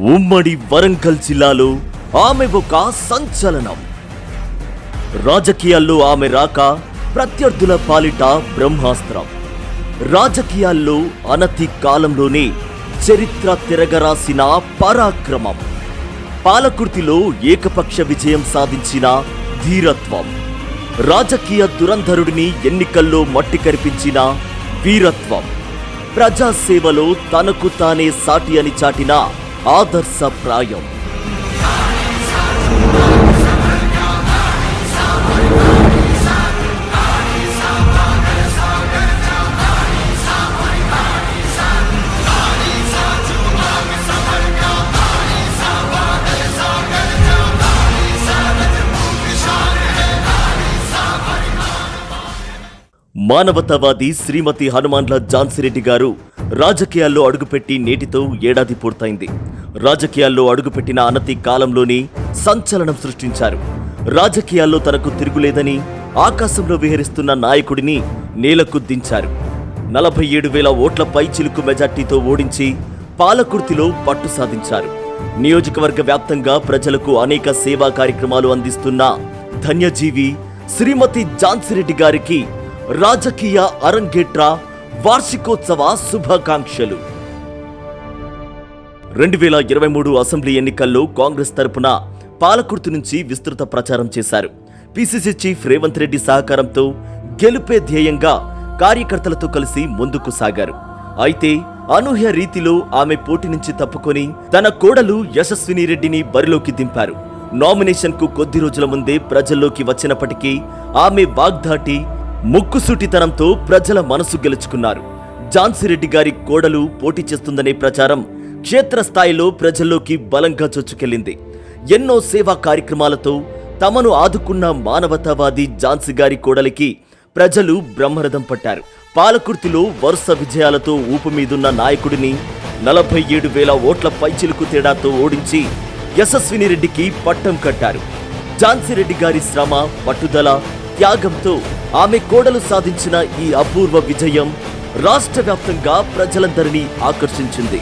ఉమ్మడి వరంగల్ జిల్లాలో ఆమె ఒక సంచలనం. రాజకీయాల్లో ఆమె రాక ప్రత్యర్థుల పాలిట బ్రహ్మాస్త్రం. రాజకీయాల్లో అనతి కాలంలోనే చరిత్ర తిరగరాసిన పరాక్రమం. పాలకుర్తిలో ఏకపక్ష విజయం సాధించిన ధీరత్వం. రాజకీయ దురంధరుడిని ఎన్నికల్లో మట్టి కరిపించిన వీరత్వం. ప్రజాసేవలో తనకు తానే సాటి అని చాటిన ఆదర్శప్రాయం. మానవతావాది శ్రీమతి హనుమాన్ల జాన్సిరెడ్డి గారు రాజకీయాల్లో అడుగుపెట్టి నేటితో ఏడాది పూర్తయింది. రాజకీయాల్లో అడుగుపెట్టిన అనతి కాలంలోనే సంచలనం సృష్టించారు. రాజకీయాల్లో తనకు తిరుగులేదని ఆకాశంలో విహరిస్తున్న నాయకుడిని నేలకు దించారు నలభై ఏడు వేల ఓట్ల పై చిలుకు మెజార్టీతో ఓడించి పాలకుర్తిలో పట్టు సాధించారు. నియోజకవర్గ వ్యాప్తంగా ప్రజలకు అనేక సేవా కార్యక్రమాలు అందిస్తున్న ధన్యజీవి శ్రీమతి జాన్సిరెడ్డి గారికి రాజకీయ అరంగేట్రా వార్షికోత్సవ శుభాకాంక్షలు. రెండు వేల ఇరవై మూడు అసెంబ్లీ ఎన్నికల్లో కాంగ్రెస్ తరపున పాలకుర్తి నుంచి విస్తృత ప్రచారం చేశారు. పిసిసి చీఫ్ రేవంత్ రెడ్డి సహకారంతో గెలుపే ధ్యేయంగా కార్యకర్తలతో కలిసి ముందుకు సాగారు. అయితే అనూహ్య రీతిలో ఆమె పోటీ నుంచి తప్పుకొని తన కోడలు యశస్విని రెడ్డిని బరిలోకి దింపారు. నామినేషన్కు కొద్ది రోజుల ముందే ప్రజల్లోకి వచ్చినప్పటికీ ఆమె వాగ్దాటి ముక్కుసూటితనంతో ప్రజల మనసు గెలుచుకున్నారు. ఝాన్సీరెడ్డి గారి కోడలు పోటీ చేస్తుందనే ప్రచారం క్షేత్రస్థాయిలో ప్రజల్లోకి బలంగా చొచ్చుకెళ్ళింది ఎన్నో సేవా కార్యక్రమాలతో తమను ఆదుకున్న మానవతావాది ఝాన్సీ గారి కోడలికి ప్రజలు బ్రహ్మరథం పట్టారు. పాలకుర్తిలో వరుస విజయాలతో ఊపు మీదున్న నాయకుడిని నలభై ఏడు వేల ఓట్ల పైచిలుకు తేడాతో ఓడించి యశస్విని రెడ్డికి పట్టం కట్టారు. ఝాన్సీ రెడ్డి గారి శ్రమ పట్టుదల త్యాగంతో ఆమె కోడలు సాధించిన ఈ అపూర్వ విజయం రాష్ట్ర వ్యాప్తంగా ప్రజలందరినీ ఆకర్షించింది.